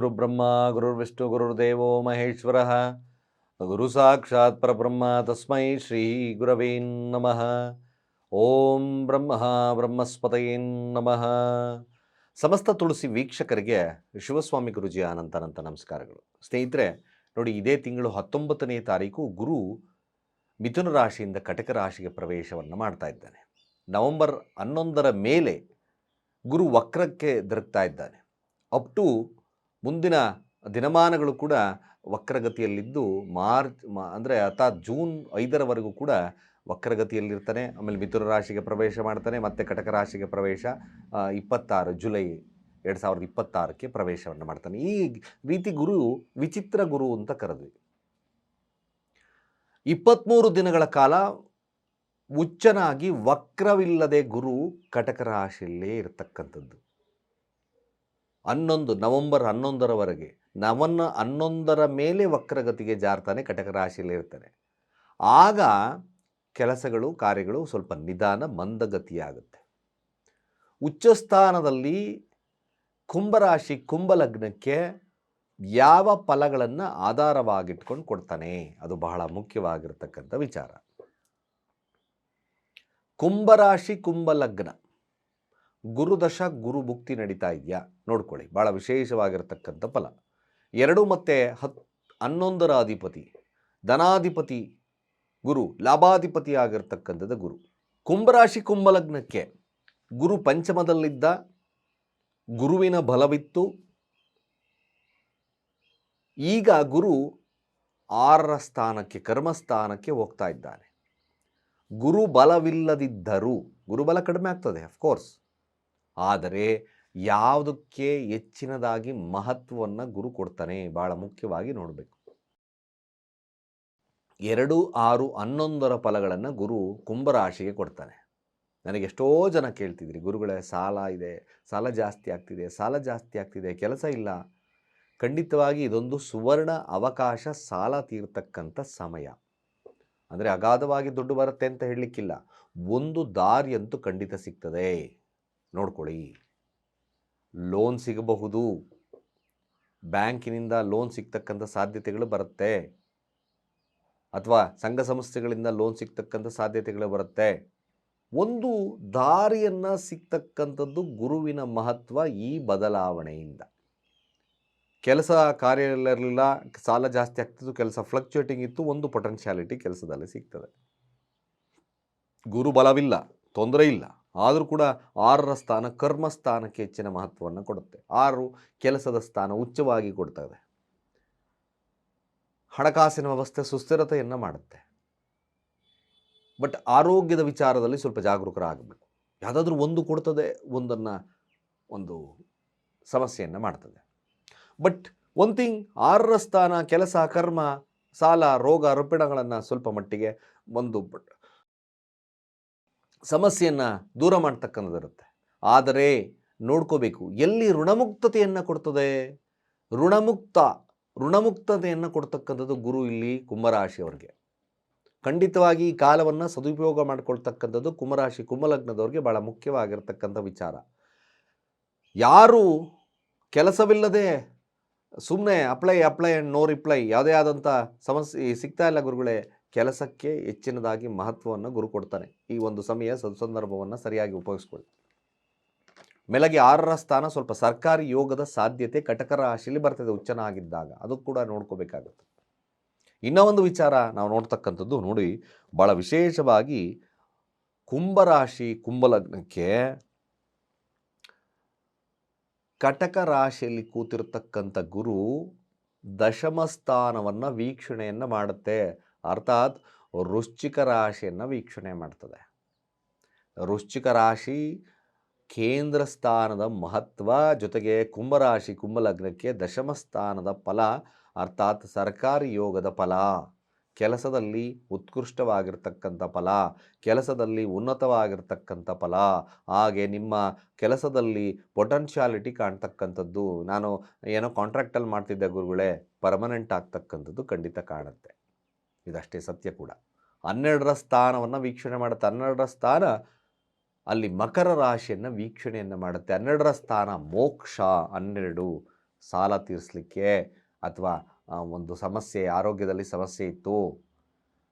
ಗುರುಬ್ರಹ್ಮ, ಗುರುರ್ವಿಷ್ಣು, ಗುರುರ್ದೇವೋ ಮಹೇಶ್ವರ. ಗುರು ಸಾಕ್ಷಾತ್ ಪರಬ್ರಹ್ಮ, ತಸ್ಮೈ ಶ್ರೀ ಗುರವೇ ನಮಃ. ಓಂ ಬ್ರಹ್ಮ, ಬ್ರಹ್ಮಸ್ಪತಯೇ ನಮಃ. ಸಮಸ್ತ ತುಳಸಿ ವೀಕ್ಷಕರಿಗೆ ಶಿವಸ್ವಾಮಿ ಗುರುಜಿ ಅನಂತನಂತ ನಮಸ್ಕಾರಗಳು. ಸ್ನೇಹಿತರೆ, ನೋಡಿ, ಇದೇ ತಿಂಗಳು ಹತ್ತೊಂಬತ್ತನೇ ತಾರೀಕು ಗುರು ಮಿಥುನ ರಾಶಿಯಿಂದ ಕಟಕ ರಾಶಿಗೆ ಪ್ರವೇಶವನ್ನು ಮಾಡ್ತಾ ಇದ್ದಾನೆ. ನವೆಂಬರ್ ಹನ್ನೊಂದರ ಮೇಲೆ ಗುರು ವಕ್ರಕ್ಕೆ ದೊರಕ್ತಾ ಇದ್ದಾನೆ. ಅಪ್ ಟು ಮುಂದಿನ ದಿನಮಾನಗಳು ಕೂಡ ವಕ್ರಗತಿಯಲ್ಲಿದ್ದು ಮಾರ್ಚ್, ಮಾ, ಅಂದರೆ ಅರ್ಥಾತ್ ಜೂನ್ ಐದರವರೆಗೂ ಕೂಡ ವಕ್ರಗತಿಯಲ್ಲಿರ್ತಾನೆ. ಆಮೇಲೆ ಮಿಥುನ ರಾಶಿಗೆ ಪ್ರವೇಶ ಮಾಡ್ತಾನೆ, ಮತ್ತು ಕಟಕ ರಾಶಿಗೆ ಪ್ರವೇಶ ಇಪ್ಪತ್ತಾರು, ಜುಲೈ ಎರಡು ಸಾವಿರದ ಇಪ್ಪತ್ತಾರಕ್ಕೆ ಪ್ರವೇಶವನ್ನು ಮಾಡ್ತಾನೆ. ಈ ರೀತಿ ಗುರು, ವಿಚಿತ್ರ ಗುರು ಅಂತ ಕರೆದ್ವಿ. ಇಪ್ಪತ್ತ್ಮೂರು ದಿನಗಳ ಕಾಲ ಉಚ್ಚನಾಗಿ ವಕ್ರವಿಲ್ಲದೆ ಗುರು ಕಟಕ ರಾಶಿಯಲ್ಲೇ ಇರತಕ್ಕಂಥದ್ದು. ಹನ್ನೊಂದು, ನವಂಬರ್ ಹನ್ನೊಂದರವರೆಗೆ ನವನ್ನ ಹನ್ನೊಂದರ ಮೇಲೆ ವಕ್ರಗತಿಗೆ ಜಾರ್ತಾನೆ ಕಟಕ ರಾಶಿಯಲ್ಲಿ ಇರ್ತಾನೆ. ಆಗ ಕೆಲಸಗಳು, ಕಾರ್ಯಗಳು ಸ್ವಲ್ಪ ನಿಧಾನ ಮಂದಗತಿಯಾಗುತ್ತೆ. ಉಚ್ಚಸ್ಥಾನದಲ್ಲಿ ಕುಂಭರಾಶಿ ಕುಂಭಲಗ್ನಕ್ಕೆ ಯಾವ ಫಲಗಳನ್ನು ಆಧಾರವಾಗಿಟ್ಕೊಂಡು ಕೊಡ್ತಾನೆ? ಅದು ಬಹಳ ಮುಖ್ಯವಾಗಿರ್ತಕ್ಕಂಥ ವಿಚಾರ. ಕುಂಭರಾಶಿ ಕುಂಭಲಗ್ನ ಗುರುದಶ ಗುರು ಭುಕ್ತಿ ನಡೀತಾ ಇದೆಯಾ? ನೋಡ್ಕೊಳ್ಳಿ. ಭಾಳ ವಿಶೇಷವಾಗಿರತಕ್ಕಂಥ ಫಲ. ಎರಡು ಮತ್ತು ಹತ್, ಹನ್ನೊಂದರ ಅಧಿಪತಿ. ಧನಾಧಿಪತಿ ಗುರು, ಲಾಭಾಧಿಪತಿ ಆಗಿರ್ತಕ್ಕಂಥದ್ದು ಗುರು. ಕುಂಭರಾಶಿ ಕುಂಭಲಗ್ನಕ್ಕೆ ಗುರು ಪಂಚಮದಲ್ಲಿದ್ದ, ಗುರುವಿನ ಬಲವಿತ್ತು. ಈಗ ಗುರು ಆರರ ಸ್ಥಾನಕ್ಕೆ, ಕರ್ಮಸ್ಥಾನಕ್ಕೆ ಹೋಗ್ತಾ ಇದ್ದಾನೆ. ಗುರು ಬಲವಿಲ್ಲದಿದ್ದರೂ, ಗುರುಬಲ ಕಡಿಮೆ ಆಗ್ತದೆ ಅಫ್ಕೋರ್ಸ್ ಆದರೆ ಯಾವುದಕ್ಕೆ ಹೆಚ್ಚಿನದಾಗಿ ಮಹತ್ವವನ್ನು ಗುರು ಕೊಡ್ತಾನೆ ಭಾಳ ಮುಖ್ಯವಾಗಿ ನೋಡಬೇಕು. ಎರಡು ಆರು ಹನ್ನೊಂದರ ಫಲಗಳನ್ನು ಗುರು ಕುಂಭರಾಶಿಗೆ ಕೊಡ್ತಾನೆ. ನನಗೆ ಎಷ್ಟೋ ಜನ ಕೇಳ್ತಿದ್ರಿ, ಗುರುಗಳೇ ಸಾಲ ಇದೆ, ಸಾಲ ಜಾಸ್ತಿ ಆಗ್ತಿದೆ, ಸಾಲ ಜಾಸ್ತಿ ಆಗ್ತಿದೆ, ಕೆಲಸ ಇಲ್ಲ. ಖಂಡಿತವಾಗಿ ಇದೊಂದು ಸುವರ್ಣ ಅವಕಾಶ ಸಾಲ ತೀರ್ತಕ್ಕಂಥ ಸಮಯ. ಅಂದರೆ ಅಗಾಧವಾಗಿ ದುಡ್ಡು ಬರುತ್ತೆ ಅಂತ ಹೇಳಲಿಕ್ಕಿಲ್ಲ. ಒಂದು ದಾರಿಯಂತೂ ಖಂಡಿತ ಸಿಗ್ತದೆ. ನೋಡ್ಕೊಳ್ಳಿ. ಲೋನ್ ಸಿಗಬಹುದು. ಬ್ಯಾಂಕಿನಿಂದ ಲೋನ್ ಸಿಗ್ತಕ್ಕಂಥ ಸಾಧ್ಯತೆಗಳು ಬರುತ್ತೆ. ಅಥವಾ ಸಂಘ ಸಂಸ್ಥೆಗಳಿಂದ ಲೋನ್ ಸಿಗ್ತಕ್ಕಂಥ ಸಾಧ್ಯತೆಗಳು ಬರುತ್ತೆ. ಒಂದು ದಾರಿಯನ್ನು ಸಿಗ್ತಕ್ಕಂಥದ್ದು ಗುರುವಿನ ಮಹತ್ವ ಈ ಬದಲಾವಣೆಯಿಂದ. ಕೆಲಸ ಕಾರ್ಯ ಇರಲಿಲ್ಲ ಸಾಲ ಜಾಸ್ತಿ ಆಗ್ತಿತ್ತು, ಕೆಲಸ ಫ್ಲಕ್ಚುಯೇಟಿಂಗ್ ಇತ್ತು, ಒಂದು ಪೊಟೆನ್ಷಿಯಾಲಿಟಿ ಕೆಲಸದಲ್ಲಿ ಸಿಗ್ತದೆ. ಗುರು ಬಲವಿಲ್ಲ, ತೊಂದರೆ ಇಲ್ಲ. ಆದರೂ ಕೂಡ ಆರರ ಸ್ಥಾನ ಕರ್ಮ ಸ್ಥಾನಕ್ಕೆ ಹೆಚ್ಚಿನ ಮಹತ್ವವನ್ನು ಕೊಡುತ್ತೆ. ಆರು ಕೆಲಸದ ಸ್ಥಾನ ಉಚ್ಚವಾಗಿ ಕೊಡ್ತದೆ ಹಣಕಾಸಿನ ವ್ಯವಸ್ಥೆ ಸುಸ್ಥಿರತೆಯನ್ನು ಮಾಡುತ್ತೆ. ಬಟ್ ಆರೋಗ್ಯದ ವಿಚಾರದಲ್ಲಿ ಸ್ವಲ್ಪ ಜಾಗರೂಕರಾಗಬೇಕು. ಯಾವುದಾದ್ರೂ ಒಂದು ಕೊಡ್ತದೆ, ಒಂದನ್ನು ಒಂದು ಸಮಸ್ಯೆಯನ್ನು ಮಾಡ್ತದೆ. ಬಟ್ ಒನ್ ಥಿಂಗ್ ಆರರ ಸ್ಥಾನ ಕೆಲಸ, ಕರ್ಮ, ಸಾಲ, ರೋಗ, ರುಪಿಣಗಳನ್ನು ಸ್ವಲ್ಪ ಮಟ್ಟಿಗೆ ಒಂದು ಸಮಸ್ಯೆಯನ್ನು ದೂರ ಮಾಡ್ತಕ್ಕಂಥದ್ದಿರುತ್ತೆ ಆದರೆ ನೋಡ್ಕೋಬೇಕು, ಎಲ್ಲಿ ಋಣಮುಕ್ತತೆಯನ್ನು ಕೊಡ್ತದೆ? ಋಣಮುಕ್ತ, ಋಣಮುಕ್ತತೆಯನ್ನು ಕೊಡ್ತಕ್ಕಂಥದ್ದು ಗುರು ಇಲ್ಲಿ ಕುಂಭರಾಶಿಯವರಿಗೆ. ಖಂಡಿತವಾಗಿ ಈ ಕಾಲವನ್ನು ಸದುಪಯೋಗ ಮಾಡಿಕೊಳ್ತಕ್ಕಂಥದ್ದು ಕುಂಭರಾಶಿ, ಕುಂಭಲಗ್ನದವ್ರಿಗೆ ಭಾಳ ಮುಖ್ಯವಾಗಿರ್ತಕ್ಕಂಥ ವಿಚಾರ. ಯಾರು ಕೆಲಸವಿಲ್ಲದೆ ಸುಮ್ಮನೆ apply apply and no reply ಯಾವುದೇ ಆದಂಥ ಸಮಸ್ಯೆ ಸಿಗ್ತಾ ಇಲ್ಲ ಗುರುಗಳೇ. ಕೆಲಸಕ್ಕೆ ಹೆಚ್ಚಿನದಾಗಿ ಮಹತ್ವವನ್ನು ಗುರು ಕೊಡ್ತಾನೆ ಈ ಒಂದು ಸಮಯ ಸಂದರ್ಭವನ್ನು ಸರಿಯಾಗಿ ಉಪಯೋಗಿಸ್ಕೊಳ್ಳಿ. ಬೆಳಗ್ಗೆ ಆರರ ಸ್ಥಾನ ಸ್ವಲ್ಪ ಸರ್ಕಾರಿ ಯೋಗದ ಸಾಧ್ಯತೆ ಕಟಕ ರಾಶಿಯಲ್ಲಿ ಬರ್ತದೆ ಉಚ್ಚನ ಆಗಿದ್ದಾಗ. ಅದು ಕೂಡ ನೋಡ್ಕೋಬೇಕಾಗುತ್ತೆ. ಇನ್ನೂ ಒಂದು ವಿಚಾರ ನಾವು ನೋಡ್ತಕ್ಕಂಥದ್ದು ನೋಡಿ ಭಾಳ ವಿಶೇಷವಾಗಿ ಕುಂಭರಾಶಿ ಕುಂಭಲಗ್ನಕ್ಕೆ ಕಟಕ ರಾಶಿಯಲ್ಲಿ ಕೂತಿರ್ತಕ್ಕಂಥ ಗುರು ದಶಮ ಸ್ಥಾನವನ್ನು ವೀಕ್ಷಣೆಯನ್ನು ಮಾಡುತ್ತೆ. ಅರ್ಥಾತ್ ವೃಶ್ಚಿಕ ರಾಶಿಯನ್ನು ವೀಕ್ಷಣೆ ಮಾಡ್ತದೆ. ವೃಶ್ಚಿಕ ರಾಶಿ ಕೇಂದ್ರ ಸ್ಥಾನದ ಮಹತ್ವ ಜೊತೆಗೆ ಕುಂಭರಾಶಿ ಕುಂಭಲಗ್ನಕ್ಕೆ ದಶಮ ಸ್ಥಾನದ ಫಲ ಅರ್ಥಾತ್ ಸರ್ಕಾರಿ ಯೋಗದ ಫಲ. ಕೆಲಸದಲ್ಲಿ ಉತ್ಕೃಷ್ಟವಾಗಿರ್ತಕ್ಕಂಥ ಫಲ, ಕೆಲಸದಲ್ಲಿ ಉನ್ನತವಾಗಿರ್ತಕ್ಕಂಥ ಫಲ, ಹಾಗೆ ನಿಮ್ಮ ಕೆಲಸದಲ್ಲಿ ಪೊಟೆನ್ಷಿಯಾಲಿಟಿ ಕಾಣ್ತಕ್ಕಂಥದ್ದು. ನಾನು ಏನೋ ಕಾಂಟ್ರಾಕ್ಟಲ್ಲಿ ಮಾಡ್ತಿದ್ದೆ ಗುರುಗಳೇ ಪರ್ಮನೆಂಟ್ ಆಗ್ತಕ್ಕಂಥದ್ದು ಖಂಡಿತ ಕಾಣುತ್ತೆ. ಇದಷ್ಟೇ ಸತ್ಯ ಕೂಡ. ಹನ್ನೆರಡರ ಸ್ಥಾನವನ್ನು ವೀಕ್ಷಣೆ ಮಾಡುತ್ತೆ. ಹನ್ನೆರಡರ ಸ್ಥಾನ ಅಲ್ಲಿ ಮಕರ ರಾಶಿಯನ್ನು ವೀಕ್ಷಣೆಯನ್ನು ಮಾಡುತ್ತೆ. ಹನ್ನೆರಡರ ಸ್ಥಾನ ಮೋಕ್ಷ ಹನ್ನೆರಡು. ಸಾಲ ತೀರಿಸಲಿಕ್ಕೆ ಅಥವಾ ಒಂದು ಸಮಸ್ಯೆ, ಆರೋಗ್ಯದಲ್ಲಿ ಸಮಸ್ಯೆ ಇತ್ತು.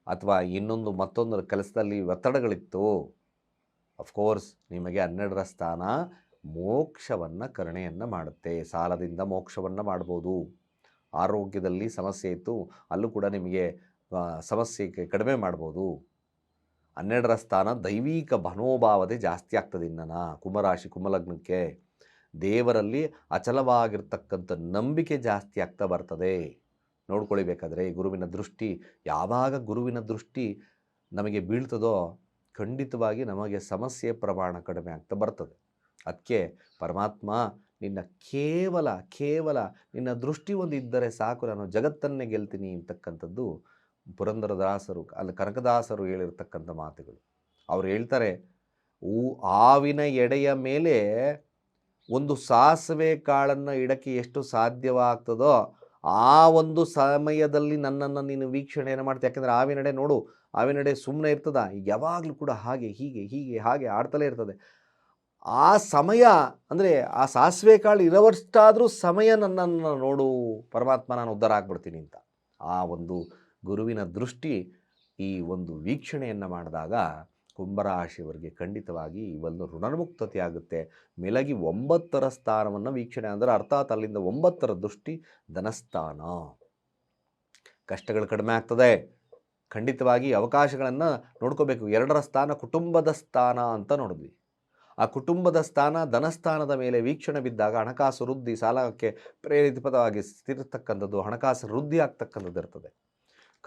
ಅಥವಾ, ಇನ್ನೊಂದು ಮತ್ತೊಂದು ಕೆಲಸದಲ್ಲಿ ಒತ್ತಡಗಳಿತ್ತು. ಅಫ್ಕೋರ್ಸ್ ನಿಮಗೆ ಹನ್ನೆರಡರ ಸ್ಥಾನ ಮೋಕ್ಷವನ್ನು ಕರುಣೆಯನ್ನು ಮಾಡುತ್ತೆ. ಸಾಲದಿಂದ ಮೋಕ್ಷವನ್ನು ಮಾಡ್ಬೋದು. ಆರೋಗ್ಯದಲ್ಲಿ ಸಮಸ್ಯೆ ಇತ್ತು. ಅಲ್ಲೂ ಕೂಡ ನಿಮಗೆ ಆ, ಸಮಸ್ಯೆ ಕ- ಕಡಿಮೆ ಮಾಡ್ಬೋದು. ಹನ್ನೆರಡರ ಸ್ಥಾನ ದೈವಿಕ ಮನೋಭಾವತೆ ಜಾಸ್ತಿ ಆಗ್ತದೆ ಇನ್ನ ಕುಂಭರಾಶಿ ಕುಂಭಲಗ್ನಕ್ಕೆ. ದೇವರಲ್ಲಿ ಅಚಲವಾಗಿರ್ತಕ್ಕಂಥ ನಂಬಿಕೆ ಜಾಸ್ತಿ ಆಗ್ತಾ ಬರ್ತದೆ. ನೋಡ್ಕೊಳ್ಬೇಕಾದ್ರೆ ಗುರುವಿನ ದೃಷ್ಟಿ ಯಾವಾಗ ಗುರುವಿನ ದೃಷ್ಟಿ ನಮಗೆ ಬೀಳ್ತದೋ ಖಂಡಿತವಾಗಿ ನಮಗೆ ಸಮಸ್ಯೆ ಪ್ರಮಾಣ ಕಡಿಮೆ ಆಗ್ತಾ ಬರ್ತದೆ. ಅದಕ್ಕೆ ಪರಮಾತ್ಮ ನಿನ್ನ ಕೇವಲ ಕೇವಲ ನಿನ್ನ ದೃಷ್ಟಿ ಒಂದು ಇದ್ದರೆ ಸಾಕು ನಾನು ಜಗತ್ತನ್ನೇ ಗೆಲ್ತೀನಿ ಅಂತಕ್ಕಂಥದ್ದು ಪುರಂದರದಾಸರು, ಅಲ್ಲಿ ಕನಕದಾಸರು ಹೇಳಿರ್ತಕ್ಕಂಥ ಮಾತುಗಳು. ಅವ್ರು ಹೇಳ್ತಾರೆ ಹೂ ಹಾವಿನ ಎಡೆಯ ಮೇಲೆ ಒಂದು ಸಾಸಿವೆ ಕಾಳನ್ನು ಇಡಕ್ಕೆ ಎಷ್ಟು ಸಾಧ್ಯವಾಗ್ತದೋ ಆ ಒಂದು ಸಮಯದಲ್ಲಿ ನನ್ನನ್ನು ನೀನು ವೀಕ್ಷಣೆಯನ್ನು ಮಾಡ್ತೀಯ ಯಾಕೆಂದರೆ ಹಾವಿನಡೆ ನೋಡು ಹಾವಿನಡೆ ಸುಮ್ಮನೆ ಇರ್ತದ, ಯಾವಾಗಲೂ ಕೂಡ ಹಾಗೆ, ಹೀಗೆ ಹೀಗೆ, ಹಾಗೆ ಆಡ್ತಲೇ ಇರ್ತದೆ. ಆ ಸಮಯ, ಅಂದರೆ ಆ ಸಾಸಿವೆ ಕಾಳು ಇರೋವಷ್ಟಾದರೂ ಸಮಯ ನನ್ನನ್ನು ನೋಡು, ಪರಮಾತ್ಮ ನಾನು ಉದ್ಧಾರ ಆಗ್ಬಿಡ್ತೀನಿ ಅಂತ. ಆ ಒಂದು ಗುರುವಿನ ದೃಷ್ಟಿ ಈ ಒಂದು ವೀಕ್ಷಣೆಯನ್ನು ಮಾಡಿದಾಗ ಕುಂಭರಾಶಿಯವರಿಗೆ ಖಂಡಿತವಾಗಿ ಒಂದು ಋಣಮುಕ್ತತೆ ಆಗುತ್ತೆ ಮೇಲಾಗಿ ಒಂಬತ್ತರ ಸ್ಥಾನವನ್ನು ವೀಕ್ಷಣೆ ಅಂದರೆ ಅರ್ಥಾತ್ ಅಲ್ಲಿಂದ ಒಂಬತ್ತರ ದೃಷ್ಟಿ ಧನಸ್ಥಾನ. ಕಷ್ಟಗಳು ಕಡಿಮೆ ಆಗ್ತದೆ. ಖಂಡಿತವಾಗಿ ಅವಕಾಶಗಳನ್ನು ನೋಡ್ಕೋಬೇಕು. ಎರಡರ ಸ್ಥಾನ ಕುಟುಂಬದ ಸ್ಥಾನ ಅಂತ ನೋಡಿದ್ವಿ. ಆ ಕುಟುಂಬದ ಸ್ಥಾನ ಧನಸ್ಥಾನದ ಮೇಲೆ ವೀಕ್ಷಣೆ ಬಿದ್ದಾಗ ಹಣಕಾಸು ವೃದ್ಧಿ, ಸಾಲಕ್ಕೆ ಪ್ರೇರಿತಪದವಾಗಿ ಸ್ಥಿರತಕ್ಕಂಥದ್ದು, ಹಣಕಾಸು ವೃದ್ಧಿ ಆಗ್ತಕ್ಕಂಥದ್ದು ಇರ್ತದೆ.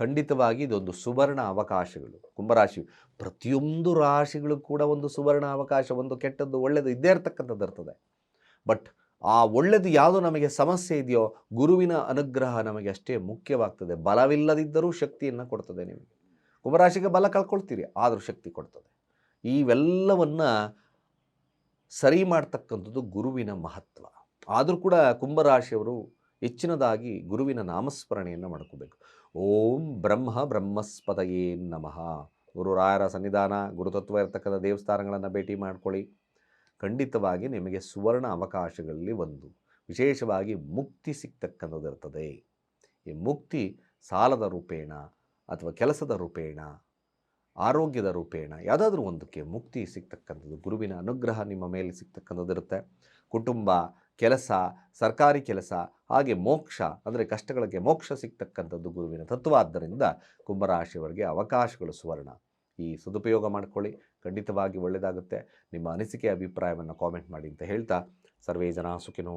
ಖಂಡಿತವಾಗಿ ಇದೊಂದು ಸುವರ್ಣ ಅವಕಾಶಗಳು. ಕುಂಭರಾಶಿ ಪ್ರತಿಯೊಂದು ರಾಶಿಗಳು ಕೂಡ ಒಂದು ಸುವರ್ಣ ಅವಕಾಶ, ಒಂದು ಕೆಟ್ಟದ್ದು ಒಳ್ಳೆಯದು ಇದ್ದೇ ಇರ್ತಕ್ಕಂಥದ್ದು ಇರ್ತದೆ. ಬಟ್ ಆ ಒಳ್ಳೆಯದು ಯಾವುದು ನಮಗೆ ಸಮಸ್ಯೆ ಇದೆಯೋ, ಗುರುವಿನ ಅನುಗ್ರಹ ನಮಗೆ ಅಷ್ಟೇ ಮುಖ್ಯವಾಗ್ತದೆ. ಬಲವಿಲ್ಲದಿದ್ದರೂ ಶಕ್ತಿಯನ್ನು ಕೊಡ್ತದೆ ನಿಮಗೆ. ಕುಂಭರಾಶಿಗೆ ಬಲ ಕಳ್ಕೊಳ್ತೀರಿ, ಆದರೂ ಶಕ್ತಿ ಕೊಡ್ತದೆ. ಇವೆಲ್ಲವನ್ನು ಸರಿ ಮಾಡ್ತಕ್ಕಂಥದ್ದು ಗುರುವಿನ ಮಹತ್ವ. ಆದರೂ ಕೂಡ ಕುಂಭರಾಶಿಯವರು ಹೆಚ್ಚಿನದಾಗಿ ಗುರುವಿನ ನಾಮಸ್ಮರಣೆಯನ್ನು ಮಾಡ್ಕೋಬೇಕು. ಓಂ ಬ್ರಹ್ಮ ಬ್ರಹ್ಮಸ್ಪದಯೇ ನಮಃ. ಗುರುರಾಯರ ಸನ್ನಿಧಾನ, ಗುರುತತ್ವ ಇರತಕ್ಕಂಥ ದೇವಸ್ಥಾನಗಳನ್ನು ಭೇಟಿ ಮಾಡ್ಕೊಳ್ಳಿ. ಖಂಡಿತವಾಗಿ ನಿಮಗೆ ಸುವರ್ಣ ಅವಕಾಶಗಳಲ್ಲಿ ಒಂದು. ವಿಶೇಷವಾಗಿ ಮುಕ್ತಿ ಸಿಗ್ತಕ್ಕಂಥದ್ದು ಇರ್ತದೆ. ಈ ಮುಕ್ತಿ ಸಾಲದ ರೂಪೇಣ ಅಥವಾ ಕೆಲಸದ ರೂಪೇಣ, ಆರೋಗ್ಯದ ರೂಪೇಣ, ಯಾವುದಾದ್ರೂ ಒಂದಕ್ಕೆ ಮುಕ್ತಿ ಸಿಗ್ತಕ್ಕಂಥದ್ದು, ಗುರುವಿನ ಅನುಗ್ರಹ ನಿಮ್ಮ ಮೇಲೆ ಸಿಗ್ತಕ್ಕಂಥದ್ದು ಇರುತ್ತೆ. ಕುಟುಂಬ ಕೆಲಸ, ಸರ್ಕಾರಿ ಕೆಲಸ, ಹಾಗೆ ಮೋಕ್ಷ, ಅಂದರೆ ಕಷ್ಟಗಳಿಗೆ ಮೋಕ್ಷ ಸಿಗ್ತಕ್ಕಂಥದ್ದು ಗುರುವಿನ ತತ್ವ. ಆದ್ದರಿಂದ ಕುಂಭರಾಶಿಯವರಿಗೆ ಅವಕಾಶಗಳು ಸುವರ್ಣ. ಈ ಸದುಪಯೋಗ ಮಾಡ್ಕೊಳ್ಳಿ. ಖಂಡಿತವಾಗಿ ಒಳ್ಳೆಯದಾಗುತ್ತೆ. ನಿಮ್ಮ ಅನಿಸಿಕೆ, ಅಭಿಪ್ರಾಯವನ್ನು ಕಾಮೆಂಟ್ ಮಾಡಿ ಅಂತ ಹೇಳ್ತಾ, ಸರ್ವೇ ಜನ ಸುಖಿನೋ